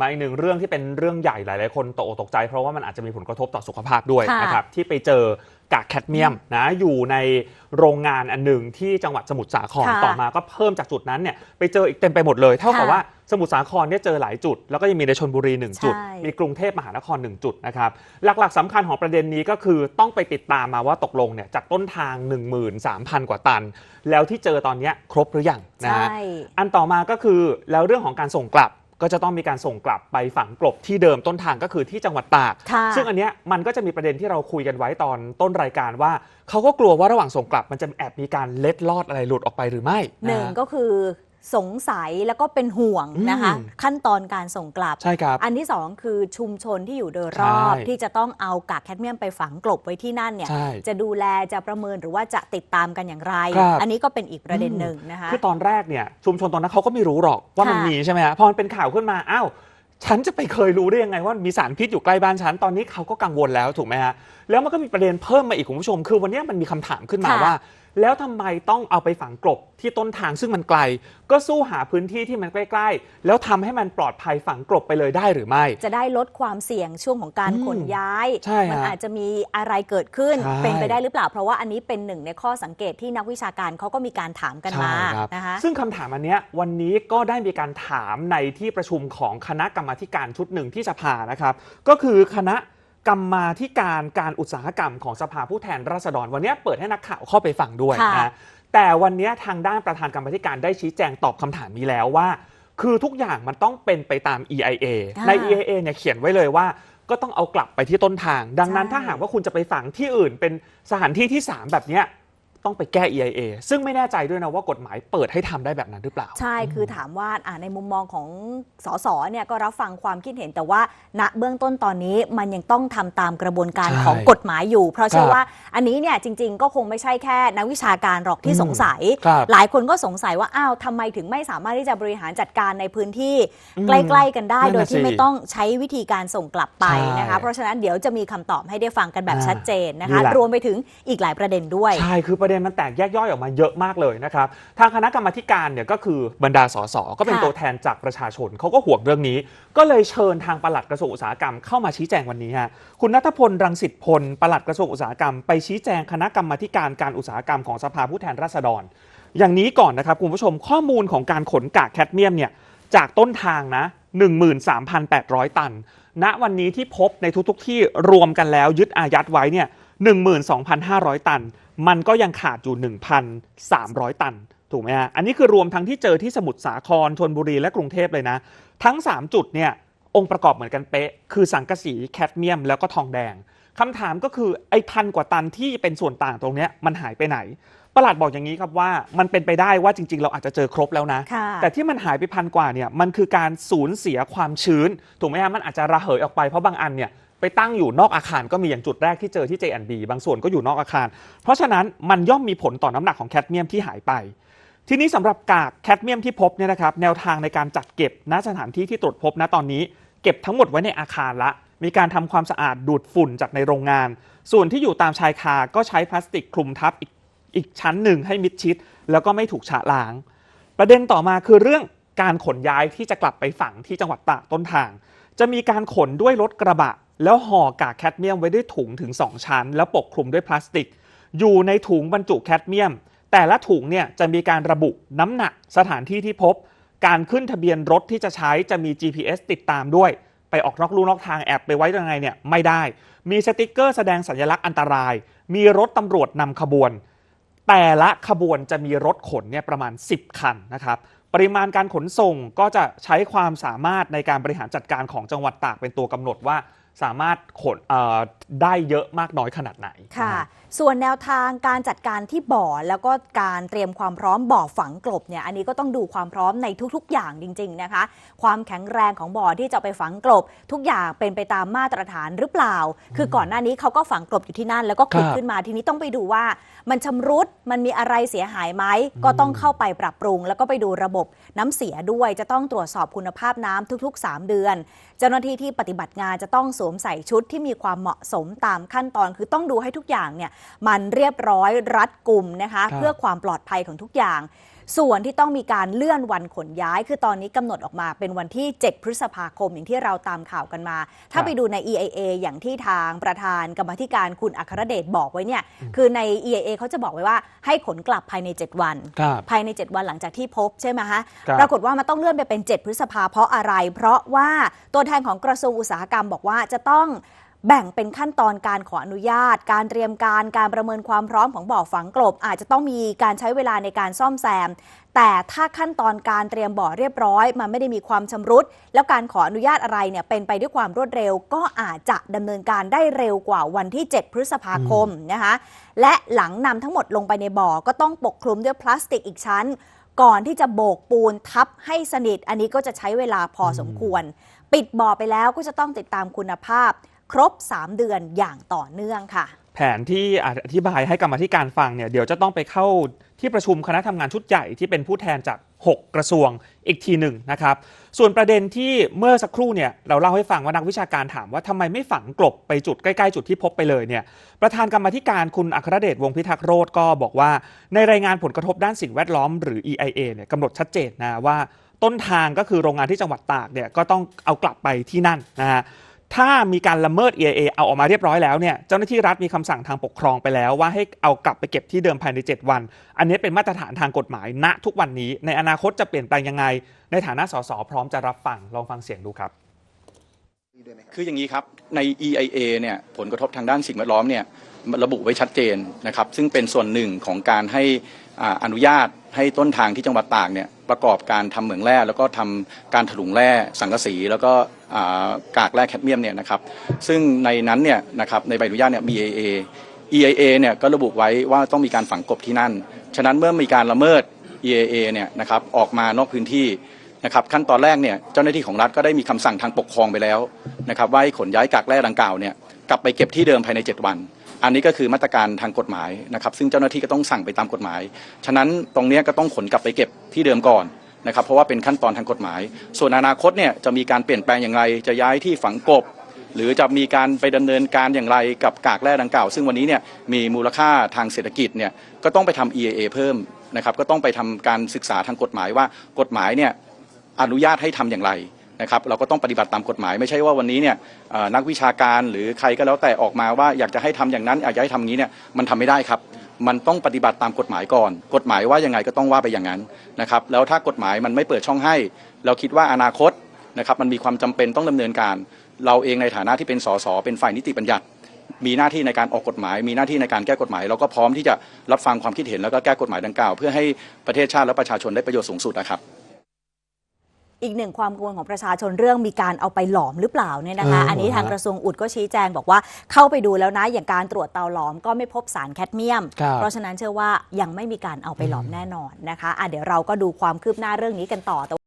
มาอีกหนึ่งเรื่องที่เป็นเรื่องใหญ่หลายๆ คนตกอกตกใจ เพราะว่ามันอาจจะมีผลกระทบต่อสุขภาพด้วยค่ะนะครับที่ไปเจอกากแคดเมียมนะอยู่ในโรงงานอันหนึ่งที่จังหวัดสมุทรสาครค่ะต่อมาก็เพิ่มจากจุดนั้นเนี่ยไปเจออีกเต็มไปหมดเลยเท่ากับค่ะว่าสมุทรสาครเนี่ยเจอหลายจุด แล้วก็ยังมีในชนบุรีหนึ่งจุดใช่มีกรุงเทพมหานครหนึ่งจุดนะครับหลักๆสำคัญของประเด็นนี้ก็คือต้องไปติดตามมาว่าตกลงเนี่ยจากต้นทาง 13,000 กว่าตัน แล้วที่เจอตอนเนี้ยครบหรือยังนะฮะใช่อันต่อมาก็คือแล้วเรื่องของการส่งกลับ ก็จะต้องมีการส่งกลับไปฝังกลบที่เดิมต้นทางก็คือที่จังหวัดตาก ค่ะ ซึ่งอันเนี้ยมันก็จะมีประเด็นที่เราคุยกันไว้ตอนต้นรายการว่าเขาก็กลัวว่าระหว่างส่งกลับมันจะแอบมีการเล็ดลอดอะไรหลุดออกไปหรือไม่หนึ่งะก็คือ สงสัยแล้วก็เป็นห่วงนะคะอืมขั้นตอนการส่งกลับ ใช่ครับ อันที่สองคือชุมชนที่อยู่โดยรอบใช่ที่จะต้องเอากากแคดเมียมไปฝังกลบไว้ที่นั่นเนี่ยใช่จะดูแลจะประเมินหรือว่าจะติดตามกันอย่างไรครับอันนี้ก็เป็นอีกประเด็นหนึ่งนะคะคือตอนแรกเนี่ยชุมชนตอนนั้นเขาก็ไม่รู้หรอกว่ามันค่ะมีใช่ไหมฮะพอมันเป็นข่าวขึ้นมาอ้าวฉันจะไปเคยรู้ได้ยังไงว่ามีสารพิษอยู่ใกล้บ้านฉัน ตอนนี้เขาก็กังวลแล้วถูกไหมฮะแล้วมันก็มีประเด็นเพิ่มมาอีกคุณผู้ชม คือวันนี้มันมีคำถามขึ้นมาค่ะว่า แล้วทำไมต้องเอาไปฝังกลบที่ต้นทางซึ่งมันไกล ก็สู้หาพื้นที่ที่มันใกล้ ๆ แล้วทำให้มันปลอดภัยฝังกลบไปเลยได้หรือไม่ จะได้ลดความเสี่ยงช่วงของการอืมขนย้ายใช่ฮะมัอาจจะมีอะไรเกิดขึ้นใช่เป็นไปได้หรือเปล่า เพราะว่าอันนี้เป็นหนึ่งในข้อสังเกตที่นักวิชาการเขาก็มีการถามกันมาใช่ครับนะคะซึ่งคำถามอันเนี้ยวันนี้ก็ได้มีการถามในที่ประชุมของคณะกรรมาธิการชุดหนึ่งที่สภานะครับ ก็คือคณะ กรรมาธิการการอุตสาหกรรมของสภาผู้แทนราษฎรวันนี้เปิดให้นักข่าวเข้าไปฟังด้วยค่ะนะแต่วันนี้ทางด้านประธานกรรมาธิการได้ชี้แจงตอบคำถามนี้แล้วว่า คือทุกอย่างมันต้องเป็นไปตาม EIA ค่ะใน EIA เนี่ยเขียนไว้เลยว่าก็ต้องเอากลับไปที่ต้นทาง ดังนั้นใช่ถ้าหากว่าคุณจะไปฝังที่อื่นเป็นสถานที่ที่ 3 แบบเนี้ย ต้องไปแก้ EIA ซึ่งไม่แน่ใจด้วยนะว่ากฎหมายเปิดให้ทำได้แบบนั้นหรือเปล่า ใช่คือถามว่าอ่าในมุมมองของสสเนี่ยก็รับฟังความคิดเห็นแต่ว่าณเบื้องต้นตอนนี้มันยังต้องทำตามกระบวนการใช่ของกฎหมายอยู่ เพราะเชื่อครับว่าอันนี้เนี่ยจริง ๆ ก็คงไม่ใช่แค่นักวิชาการหรอกที่อืมสงสัยครับหลายคนก็สงสัยว่าอ้าวทำไมถึงไม่สามารถที่จะบริหารจัดการในพื้นที่อืมใกล้ ๆ กันได้นั่นน่ะโดยที่สิไม่ต้องใช้วิธีการส่งกลับไปใช่นะคะเพราะฉะนั้นเดี๋ยวจะมีคำตอบให้ได้ฟังกันแบบอ่าชัดเจนนะนี่คะแหละรวมไปถึงอีกหลายประเด็นด้วยใช่คือประเด็นมันแตกแยกย่อยออกมาเยอะมากเลยนะครับ ทางคณะกรรมาการเนี่ยก็คือบรรดาสสก็เป็นตัวแทนจากประชาชนเขาก็ห่วงเรื่องนี้ ก็เลยเชิญทางปลัดกระทรวงอุตสาหกรรมเข้ามาชี้แจงวันนี้ฮะคุณนัทพลรังสิตพลปลัดกระทรวงอุตสาหกรรมไปชี้แจงคณะกรรมาการการอุตสาหกรรมของสภาผู้แทนราษฎร อย่างนี้ก่อนนะครับคุณผู้ชมข้อมูลของการขนกากแคดเมียมเนี่ยจากต้นทางนะ 13,800 ตัน ณ วันนี้ที่พบในทุกๆ ที่รวมกันแล้วยึดอายัดไว้เนี่ย12,500 ตัน มันก็ยังขาดอยู่ 1,300 ตัน ถูกไหมฮะ อันนี้คือรวมทั้งที่เจอที่สมุทรสาครชนบุรีและกรุงเทพเลยนะ ทั้ง 3 จุดเนี่ยองค์ประกอบเหมือนกันเป๊ะ คือสังกะสีแคดเมียมแล้วก็ทองแดงคำถามก็คือไอ้พันกว่าตันที่เป็นส่วนต่างตรงเนี้ยมันหายไปไหนประหลัดบอกอย่างนี้ครับว่ามันเป็นไปได้ว่าจริง ๆ เราอาจจะเจอครบแล้วนะค่ะแต่ที่มันหายไปพันกว่าเนี่ยมันคือการสูญเสียความชื้น ถูกไหมฮะมันอาจจะระเหยออกไปเพราะบางอันเนี่ย ไปตั้งอยู่นอกอาคารก็มีอย่างจุดแรกที่เจอที่ J&B บางส่วนก็อยู่นอกอาคาร เพราะฉะนั้นมันย่อมมีผลต่อน้ำหนักของแคดเมียมที่หายไป ทีนี้สำหรับกากแคดเมียมที่พบเนี่ยนะครับแนวทางในการจัดเก็บณสถานที่ที่ตรวจพบณตอนนี้ เก็บทั้งหมดไว้ในอาคารละ มีการทำความสะอาดดูดฝุ่นจากในโรงงาน ส่วนที่อยู่ตามชายคาก็ใช้พลาสติกคลุมทับอีกอีกชั้นหนึ่งให้มิดชิด แล้วก็ไม่ถูกฉะล้าง ประเด็นต่อมาคือเรื่องการขนย้ายที่จะกลับไปฝังที่จังหวัดตากต้นทาง จะมีการขนด้วยรถกระบะ แล้วห่อกากแคดเมียมไว้ด้วยถุงถึง 2 ชั้น แล้วปกคลุมด้วยพลาสติก อยู่ในถุงบรรจุแคดเมียม แต่ละถุงเนี่ยจะมีการระบุน้ำหนักสถานที่ที่พบ การขึ้นทะเบียนรถที่จะใช้จะมี GPS ติดตามด้วย ไปออกนอกลู่นอกทางแอบไปไว้ยังไงเนี่ยไม่ได้ มีสติกเกอร์แสดงสัญลักษณ์อันตราย มีรถตำรวจนำขบวน แต่ละขบวนจะมีรถขนเนี่ยประมาณ 10 คันนะครับปริมาณการขนส่งก็จะใช้ความสามารถในการบริหารจัดการของจังหวัดตากเป็นตัวกำหนดว่า สามารถขนเอ่อได้เยอะมากน้อยขนาดไหนค่ะนฮ ส่วนแนวทางการจัดการที่บ่อ แล้วก็การเตรียมความพร้อมบ่อฝังกลบเนี่ยอันนี้ก็ต้องดูความพร้อมในทุกๆ อย่างจริง ๆนะคะ ความแข็งแรงของบ่อที่จะไปฝังกลบ ทุกอย่างเป็นไปตามมาตรฐานหรือเปล่า คือก่อนหน้านี้เขาก็ฝังกลบอยู่ที่นั่น แล้วก็ขุดครับขึ้นมาทีนี้ต้องไปดูว่า มันชำรุดมันมีอะไรเสียหายไหมก็ต้องเข้าไปปรับปรุง แล้วก็ไปดูระบบน้ำเสียด้วยจะต้องตรวจสอบคุณภาพน้ำทุก ๆ 3 เดือน เจ้าหน้าที่ที่ปฏิบัติงานจะต้องสวมใส่ชุดที่มีความเหมาะสมตามขั้นตอน คือต้องดูให้ทุกอย่างเนี่ยมันเรียบร้อยรัดกุมนะคะครับเพื่อความปลอดภัยของทุกอย่าง ส่วนที่ต้องมีการเลื่อนวันขนย้าย คือตอนนี้กำหนดออกมาเป็นวันที่ 7 พฤษภาคมอย่างที่เราตามข่าวกันมา ถ้าครับไปดูใน EIA อย่างที่ทางประธานกรรมาธิการคุณอัครเดชบอกไว้เนี่ยคือใน EIA เขาจะบอกไว้ว่าให้ขนกลับภายใน 7 วันครับภายใน 7 วันหลังจากที่พบใช่ไหมคะครับปรากฏว่ามันต้องเลื่อนไปเป็น 7 พฤษภาเพราะอะไร เพราะว่าตัวแทนของกระทรวงอุตสาหกรรมบอกว่าจะต้อง แบ่งเป็นขั้นตอนการขออนุญาต การเตรียมการการประเมินความพร้อมของบ่อฝังกลบ อาจจะต้องมีการใช้เวลาในการซ่อมแซม แต่ถ้าขั้นตอนการเตรียมบ่อเรียบร้อย มันไม่ได้มีความชำรุด แล้วการขออนุญาตอะไรเนี่ยเป็นไปด้วยความรวดเร็ว ก็อาจจะดำเนินการได้เร็วกว่าวันที่ 7 พฤษภาคมนะคะและหลังนำทั้งหมดลงไปในบ่อก็ต้องปกคลุมด้วยพลาสติกอีกชั้นก่อนที่จะโบกปูนทับให้สนิท อันนี้ก็จะใช้เวลาพอสมควร ปิดบ่อไปแล้วก็จะต้องติดตามคุณภาพ ครบ 3 เดือนอย่างต่อเนื่องค่ะ แผนที่อธิบายให้กรรมธิการฟังเนี่ยเดี๋ยวจะต้องไปเข้าที่ประชุมคณะทำงานชุดใหญ่ที่เป็นผู้แทนจาก 6 กระทรวงอีกทีหนึ่งนะครับ ส่วนประเด็นที่เมื่อสักครู่เนี่ยเราเล่าให้ฟังว่านักวิชาการถามว่าทำไมไม่ฝังกลบไปจุดใกล้ ๆ จุดที่พบไปเลยเนี่ยประธานกรรมธิการคุณอัครเดชวงพิทักษ์โรธก็บอกว่า ในรายงานผลกระทบด้านสิ่งแวดล้อมหรือ EIA เนี่ยกำหนดชัดเจนนะว่าต้นทางก็คือโรงงานที่จังหวัดตากเนี่ยก็ต้องเอากลับไปที่นั่นนะฮะ ถ้ามีการละเมิด EIA เอาออกมาเรียบร้อยแล้วเนี่ยเจ้าหน้าที่รัฐมีคำสั่งทางปกครองไปแล้วว่าให้เอากลับไปเก็บที่เดิมภายใน 7 วัน อันนี้เป็นมาตรฐานทางกฎหมายณทุกวันนี้ ในอนาคตจะเปลี่ยนแปลงยังไง ในฐานะสสพร้อมจะรับฟังลองฟังเสียงดูครับ คืออย่างนี้ครับใน EIA เนี่ยผลกระทบทางด้านสิ่งแวดล้อมเนี่ยระบุไว้ชัดเจนนะครับซึ่งเป็นส่วนหนึ่งของการให้ออนุญาต ให้ต้นทางที่จังหวัดตากเนี่ยประกอบการทำเหมืองแร่แล้วก็ทำการถลุงแร่สังกะสี แล้วก็กากแร่แคดเมียมเนี่ยนะครับซึ่งในนั้นเนี่ยนะครับในใบอนุญาตเนี่ยมี EIA EIA เนี่ยก็ระบุไว้ว่าต้องมีการฝังกบที่นั่น ฉะนั้นเมื่อมีการละเมิด EIA เนี่ยนะครับออกมานอกพื้นที่นะครับขั้นตอนแรกเนี่ยเจ้าหน้าที่ของรัฐก็ได้มีคำสั่งทางปกครองไปแล้วนะครับว่าให้ขนย้ายกากแร่ดังกล่าวเนี่ยกลับไปเก็บที่เดิมภายใน 7 วัน อันนี้ก็คือมาตรการทางกฎหมายนะครับ ซึ่งเจ้าหน้าที่ก็ต้องสั่งไปตามกฎหมาย ฉะนั้นตรงนี้ก็ต้องขนกลับไปเก็บที่เดิมก่อนนะครับ เพราะว่าเป็นขั้นตอนทางกฎหมาย ส่วนอนาคตเนี่ยจะมีการเปลี่ยนแปลงอย่างไร จะย้ายที่ฝังกบ หรือจะมีการไปดำเนินการอย่างไรกับกากแร่ดังกล่าว ซึ่งวันนี้เนี่ยมีมูลค่าทางเศรษฐกิจเนี่ยก็ต้องไปทำ EAA เพิ่มนะครับ ก็ต้องไปทำการศึกษาทางกฎหมายว่ากฎหมายเนี่ยอนุญาตให้ทำอย่างไร นะครับเราก็ต้องปฏิบัติตามกฎหมาย ไม่ใช่ว่าวันนี้เนี่ยนักวิชาการหรือใครก็แล้วแต่ออกมาว่าอยากจะให้ทำอย่างนั้นอยากจะให้ทำอย่างนี้เนี่ยมันทำไม่ได้ครับ มันต้องปฏิบัติตามกฎหมายก่อน กฎหมายว่ายังไงก็ต้องว่าไปอย่างนั้นนะครับแล้วถ้ากฎหมายมันไม่เปิดช่องให้ เราคิดว่าอนาคตนะครับมันมีความจำเป็นต้องดำเนินการ เราเองในฐานะที่เป็นสสเป็นฝ่ายนิติบัญญัติมีหน้าที่ในการออกกฎหมาย มีหน้าที่ในการแก้กฎหมาย เราก็พร้อมที่จะรับฟังความคิดเห็นแล้วก็แก้กฎหมายดังกล่าว เพื่อให้ประเทศชาติและประชาชนได้ประโยชน์สูงสุดนะครับ อีกหนึ่งความกังวลของประชาชนเรื่องมีการเอาไปหลอมหรือเปล่าเนี่ยนะคะ เอออัอันนี้ทางฮะกระทรวงอุดก็ชี้แจงบอกว่าเข้าไปดูแล้วนะ อย่างการตรวจเตาหลอมก็ไม่พบสารแคดเมียม ครับเพราะฉะนั้นเชื่อว่ายังไม่มีการเอาไปหลอมแน่นอนนะคะอะเดี๋ยวเราก็ดูความคืบหน้าเรื่องนี้กันต่อแต่